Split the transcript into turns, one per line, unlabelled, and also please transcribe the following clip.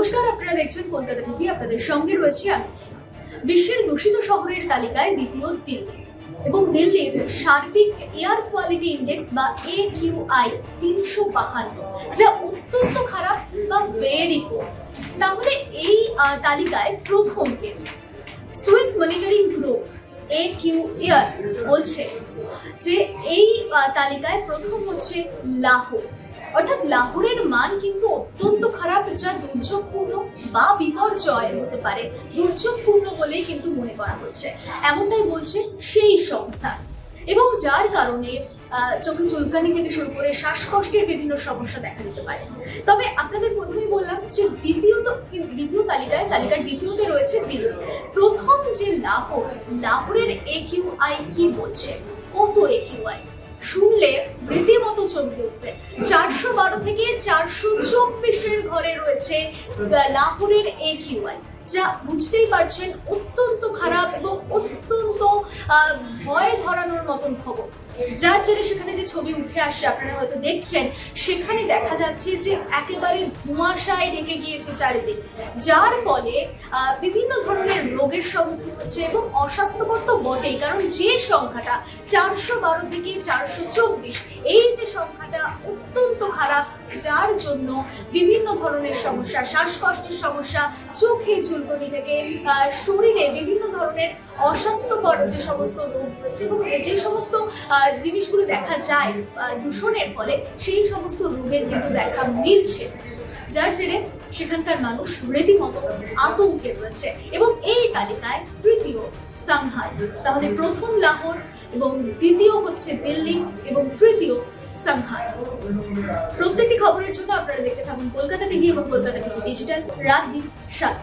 নমস্কার, আপনারা দেখছেন কলকাতা টিভি, আপনাদের সঙ্গে রয়েছে আমি বিশ্বের দূষিত শহরের তালিকায় দ্বিতীয় দিল্লি। এবং দিল্লির সার্বিক এয়ার কোয়ালিটি ইন্ডেক্স বা এ কিউ আই তিনশো বাহান্ন, যা অত্যন্ত খারাপ বা ভেরি পোর তাহলে এই তালিকায় প্রথম কে? Swiss monitoring group I Q air বলছে যে এই তালিকায় প্রথম হচ্ছে লাহোর। অর্থাৎ লাহোরের মান কিন্তু অত্যন্ত খারাপ, যা দুর্যোগপূর্ণ বা বিপর্যয় হতে পারে। দুর্যোগপূর্ণ বলেই কিন্তু মনে করা হচ্ছে। এমনটাই বলছে সেই সংস্থা। এবং যার কারণে চোখে চুলকানি থেকে শুরু করে শ্বাসকষ্টের বিভিন্ন সমস্যা দেখা দিতে পারে। তবে আপনাদের প্রথমেই বললাম যে দ্বিতীয়ত, দ্বিতীয় তালিকায়, তালিকার দ্বিতীয়তে রয়েছে দিল্লি। প্রথম যে লাহোর, লাহোরের এ কিউ আই কি বলছে? কত এ কিউ আই শুনলে রীতিমতো চমকে উঠবেন চারশো বারো থেকে চারশো চব্বিশের ঘরে রয়েছে লাহোরের এ কিউআই যা বুঝতেই পারছেন অত্যন্ত খারাপ এবং অত্যন্ত ভয় ধরানোর মতন খবর। যার জেরে সেখানে যে ছবি উঠে আসছে আপনারা হয়তো দেখছেন, সেখানে দেখা যাচ্ছে যে একেবারে ধোঁয়াশায় ঢেকে গিয়েছে চারিদিক। যার ফলে বিভিন্ন ধরনের রোগের সম্মুখীন হচ্ছে এবং অস্বাস্থ্যকর তো বটেই, কারণ যে সংখ্যাটা চারশো বারো থেকে চারশো চব্বিশ, এই যে সংখ্যাটা অত্যন্ত খারাপ, যার জন্য বিভিন্ন ধরনের সমস্যা, শ্বাসকষ্টের সমস্যা, চোখে চুলকনি থেকে শরীরে বিভিন্ন ধরনের অস্বাস্থ্যকর যে সমস্ত রোগ রয়েছে এবং যে সমস্ত জিনিসগুলো দেখা যায় দূষণের ফলে সেই সমস্ত রোগের কিন্তু দেখা মিলছে। যার জেরে সেখানকার মানুষ আতঙ্কে রয়েছে এবং এই তালিকায় তৃতীয় সাংহাই, তাহলে প্রথম লাহোর এবং দ্বিতীয় হচ্ছে দিল্লি এবং তৃতীয় সাংহাই। প্রত্যেকটি খবরের জন্য আপনারা দেখতে থাকুন কলকাতা টিভি এবং কলকাতা টিভি ডিজিটাল, রাত দিন সাত